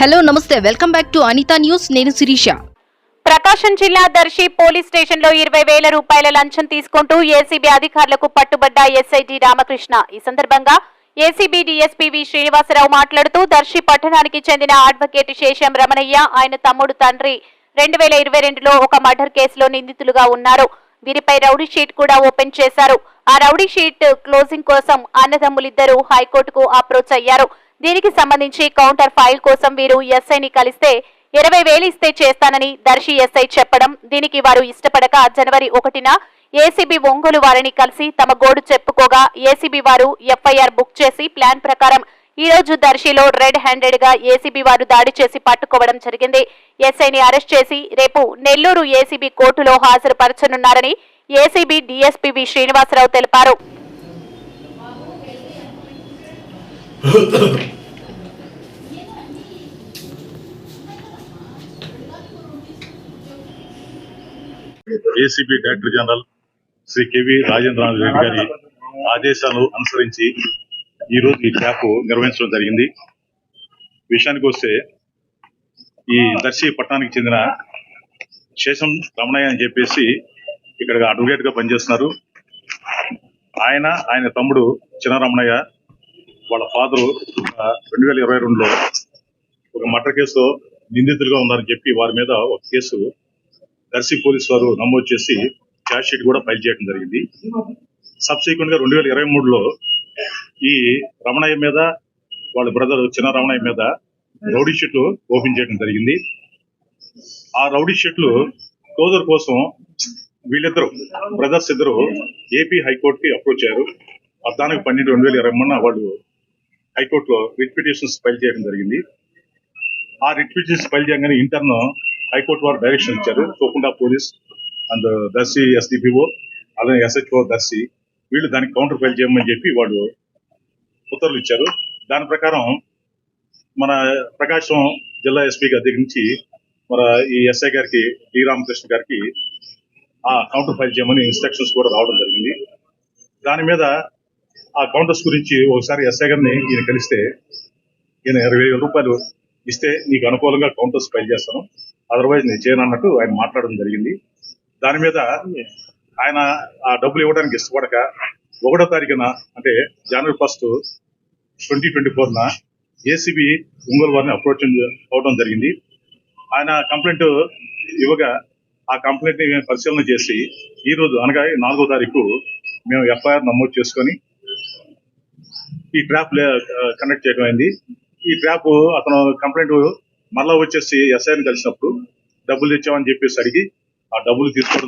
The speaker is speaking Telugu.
హలో నమస్తే. Welcome back to Anitha news. నేను శిరీష. ప్రకాశం జిల్లా దర్శి పోలీస్ స్టేషన్లో ఇరవై వేల రూపాయల లంచం తీసుకుంటూ ఏసీబీ అధికారులకు పట్టుబడ్డ ఎస్ఐటి రామకృష్ణ. ఈ సందర్భంగా ఏసీబీ డీఎస్పీ వి శ్రీనివాసరావు మాట్లాడుతూ దర్శి పట్టణానికి చెందిన అడ్వకేట్ శేషం రమణయ్య ఆయన తమ్ముడు తండ్రి రెండు వేల ఇరవై రెండులో ఒక మర్డర్ కేసులో నిందితులుగా ఉన్నారు. వీరిపై రౌడీ షీట్ కూడా ఓపెన్ చేశారు. ఆ రౌడీ షీట్ క్లోజింగ్ కోసం అన్నదమ్ములిద్దరూ హైకోర్టుకు అప్రోచ్ అయ్యారు. దీనికి సంబంధించి కౌంటర్ ఫైల్ కోసం వీరు ఎస్ఐని కలిస్తే ఇరవై వేలు ఇస్తే చేస్తానని దర్శి ఎస్ఐ చెప్పడం దీనికి వారు ఇష్టపడక జనవరి ఒకటిన ఏసీబీ ఒంగోలు వారిని కలిసి తమ గోడు చెప్పుకోగా ఏసీబీ వారు ఎఫ్ఐఆర్ బుక్ చేసి ప్లాన్ ప్రకారం ఈ రోజు దర్శిలో రెడ్ హ్యాండెడ్గా ఏసీబీ వారు దాడి చేసి పట్టుకోవడం జరిగింది. ఎస్ఐని అరెస్ట్ చేసి రేపు నెల్లూరు ఏసీబీ కోర్టులో హాజరుపరచనున్నారని ఏసీబీ డీఎస్పీ వి శ్రీనివాసరావు తెలిపారు. ACP director general Shri KV Rajendranath Reddy గారి ఆదేశాలు అనుసరించి ఈ రోజు ఈ క్యాప్ నిర్వహించడం జరిగింది. విషయానికి వస్తే ఈ దర్శి పట్టణానికి చెందిన శేషం రమణయ్య అని చెప్పేసి ఇక్కడ అడ్వకేట్గా పనిచేస్తున్నారు. ఆయన ఆయన తమ్ముడు చిన్న రమణయ్య వాళ్ళ ఫాదరు రెండు వేల ఇరవై రెండులో ఒక మర్డర్ కేసులో నిందితులుగా ఉన్నారని చెప్పి వారి మీద ఒక కేసు దర్శి పోలీస్ వారు నమోదు చేసి ఛార్జ్ షీట్ కూడా ఫైల్ చేయడం జరిగింది. సబ్సిక్వెంట్గా రెండు వేల ఇరవై మూడులో ఈ రమణయ్య మీద వాళ్ళ బ్రదర్ చిన్న రమణయ్య మీద రౌడీ షీట్లు ఓపెన్ చేయడం జరిగింది. ఆ రౌడీ షీట్లు క్లోజర్ కోసం వీళ్ళిద్దరు బ్రదర్స్ ఇద్దరు ఏపీ హైకోర్టు కి అప్రోచ్ అయ్యారు అర్థానికి పన్నెండు రెండు వేల ఇరవై మూడున వాళ్ళు హైకోర్టులో రిట్ పిటిషన్స్ ఫైల్ చేయడం జరిగింది. ఆ రిట్ పిటిషన్స్ ఫైల్ చేయగానే ఇంటర్న్ హైకోర్టు వారు డైరెక్షన్ ఇచ్చారు. తోకుండా పోలీస్ అండ్ దర్శి ఎస్డిపిఓ అలాగే ఎస్హెచ్ఓ దర్శి వీళ్ళు దానికి కౌంటర్ ఫైల్ చేయమని చెప్పి వాళ్ళు ఉత్తర్వులు ఇచ్చారు. దాని ప్రకారం మన ప్రకాశం జిల్లా ఎస్పీ గారి దగ్గర నుంచి మన ఈ ఎస్ఐ గారికి డి రామకృష్ణ గారికి ఆ కౌంటర్ ఫైల్ చేయమని ఇన్స్ట్రక్షన్స్ కూడా రావడం జరిగింది. దాని మీద ఆ కౌంటర్స్ గురించి ఒకసారి ఎస్ఐ గారిని ఈయన కలిస్తే ఈయన ఇరవై వేల రూపాయలు ఇస్తే నీకు అనుకూలంగా కౌంటర్స్ ఫైల్ చేస్తాను. అదర్వైజ్ నేను చేయను అన్నట్టు ఆయన మాట్లాడడం జరిగింది. దాని మీద ఆయన ఆ డబ్బులు ఇవ్వడానికి ఇష్టపడక ఒకటో తారీఖున అంటే జనవరి ఫస్ట్ ట్వంటీ ట్వంటీ ఫోర్న ఏసీబీ ఒంగోలు వారిని అప్రోచ్ అవడం జరిగింది. ఆయన కంప్లైంట్ ఇవ్వగా ఆ కంప్లైంట్ని మేము పరిశీలన చేసి ఈ రోజు అనగా నాలుగో తారీఖు మేము ఎఫ్ఐఆర్ నమోదు చేసుకొని ఈ ట్రాప్ కండక్ట్ uh, చేయడం అయింది. ఈ ట్రాప్ అతను కంప్లైంట్ మళ్ళా వచ్చేసి ఎస్ఐని కలిసినప్పుడు డబ్బులు తెచ్చామని చెప్పేసి అడిగి ఆ డబ్బులు తీసుకోవడం